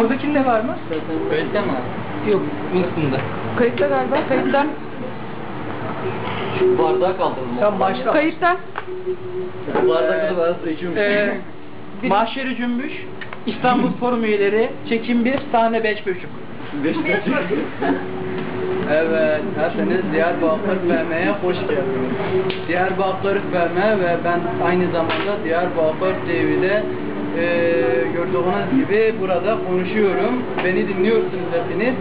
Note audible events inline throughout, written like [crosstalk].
Oradakinde var mı? Kayıtta mı? Yok, unuttum da. Kayıtta galiba, kayıtta. Şu bardağı kaldırdım. Sen başla. Kayıtta. Bu bardak ben su içiyorum. Ee, Mahşeri Cümbüş, İstanbul [laughs] Forum üyeleri, çekim 1, sahne 5 buçuk. Beş dakika. [laughs] Evet, hepiniz Diyarbakır FM'ye hoş geldiniz. Diyarbakır FM ve ben aynı zamanda Diyarbakır TV'de e, gördüğünüz gibi burada konuşuyorum. Beni dinliyorsunuz hepiniz.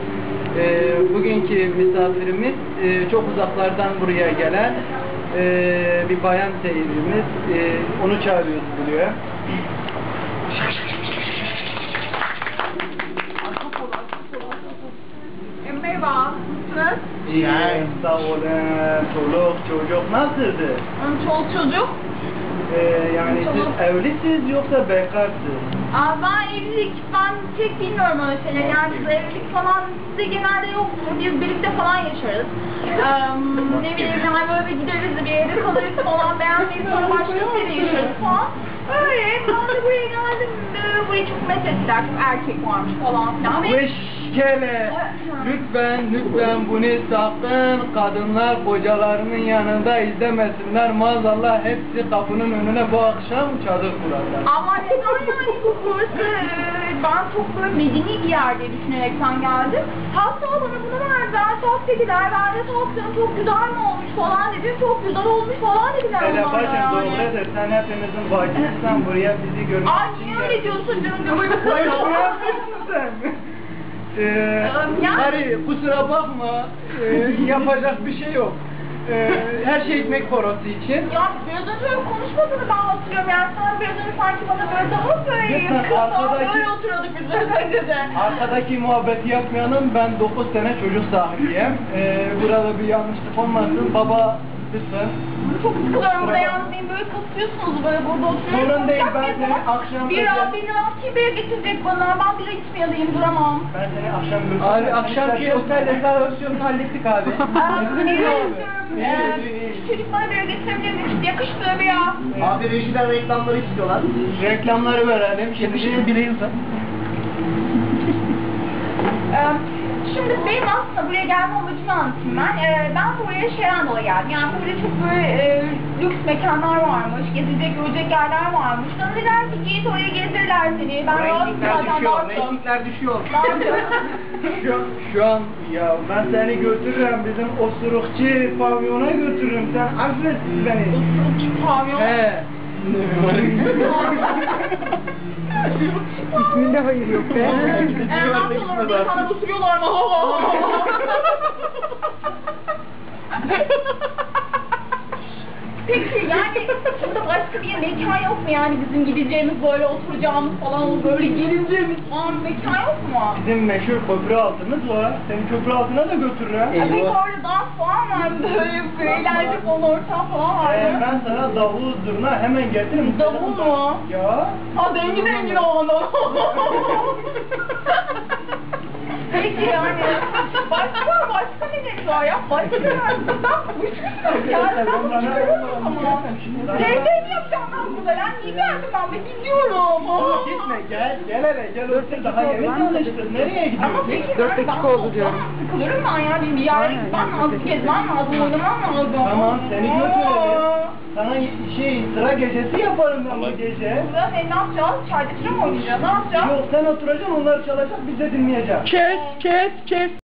E, bugünkü misafirimiz e, çok uzaklardan buraya gelen e, bir bayan seyircimiz. E, onu çağırıyoruz buraya. Merhaba, nasılsınız? İyi, sağ olun. Çoluk, çocuk nasıldı? Çoluk çocuk. Ee, yani siz evlisiniz yoksa bekarsınız? Aa, ben evlilik, ben pek bilmiyorum öyle şeyler. Yani biz evlilik falan bizde genelde yoktur. Biz birlikte falan yaşarız. Ee, ne bileyim yani böyle bir gideriz de bir yerde kalırız falan. Beğenmeyiz sonra başka bir yere yaşarız falan. Öyle, ben de buraya geldim. Ee, Burayı çok methettiler, çok erkek varmış falan filan. Ve- Veşkele! Lütfen, lütfen bunu sakın kadınlar kocalarının yanında izlemesinler. Maazallah hepsi kapının önüne bu akşam çadır kurarlar. Ama neden yani bu burası? Ben çok böyle medeni bir yerde düşünerekten geldim. Hatta bana bunu verdiler, tok dediler. Ben de toktum, çok güzel mi olmuş falan dedim. Çok güzel olmuş falan dediler Hele onlar bacım yani. doğrudur. Sen hepimizin bacısın. Buraya bizi görmek Ay için niye öyle diyorsun canım? Ne yapıyorsun sen? Ee, Hari kusura bakma. Ee, yapacak bir şey yok. Ee, her şey ekmek parası için. Ya biraz önce öyle konuşmadığını ben hatırlıyorum. Yani sen biraz önce sanki bana böyle daha böyle Lütfen yakın arkadaki- böyle oturuyorduk biz biraz önce de. Arkadaki muhabbeti yapmayalım. Ben 9 sene çocuk sahibiyim. Ee, burada bir yanlışlık olmasın. Baba lütfen. Çok sıkılıyorum burada yalnız beni böyle burada oturuyorum. Sorun değil, ben seni mıyız? akşam Bir an beni altı bire getirecek bana. Ben bira içmeyeyim duramam. Ben seni akşam götüreceğim. Abi akşamki otel rezervasyonunu hallettik abi. Aa, İyi, nereye iyi, gidiyorum? iyi, Ee, iyi, iyi. Çocuk bana bira getirebilir mi? Yakıştı bira. Abi rejiden reklamları istiyorlar. Reklamları verelim. Yakışıklı Şimdi bir yılda. Şimdi benim aslında buraya gelme amacımı anlatayım ben. Ee, ben buraya şeyden dolayı geldim. Yani burada çok böyle e, lüks mekanlar varmış, gezilecek, görecek yerler varmış. Bana dediler ki git oraya gezdirirler seni. Ben rahatım zaten rahatım. düşüyor. [laughs] şu, şu an ya ben seni götürürüm bizim osurukçu pavyona götürürüm. Sen affet beni. Pavyon. He. İsminde hayır yok be. Ee, ne yapıyorlar? Bir sana oturuyorlar mı? [laughs] burada başka bir mekan yok mu yani bizim gideceğimiz böyle oturacağımız falan böyle gelineceğimiz falan mekan yok mu? Bizim meşhur köprü altımız var. Seni köprü altına da götürürüm. Ya peki orada dans falan var mı? Böyle bir eğlence falan ortam falan var Ee, ben sana davul zurna hemen getiririm. Davul mu? Ya. Ha zengin zengin oldu. Peki yani başka başka ne var ya? Başka var? Ben uçmuşum ya. Ben uçmuyorum ama. Teyzemi yapacağım ben burada. Ben niye geldim ben de gidiyorum. Dur, Gitme gel gel hele gel otur daha yeni tanıştık. Nereye gidiyorsun? peki Dört ben- dakika oldu diyorum. Sıkılırım ben yani bir yere gitmem lazım, gezmem lazım, oynamam lazım. Tamam seni götürelim. Aa. Sana şey sıra gecesi yaparım ben bu gece. Burada ne, ne yapacağız? Çayda sıra mı oynayacağız? Ne yapacağız? Yok sen oturacaksın onlar çalacak biz de dinleyeceğiz. Kes, kes, kes.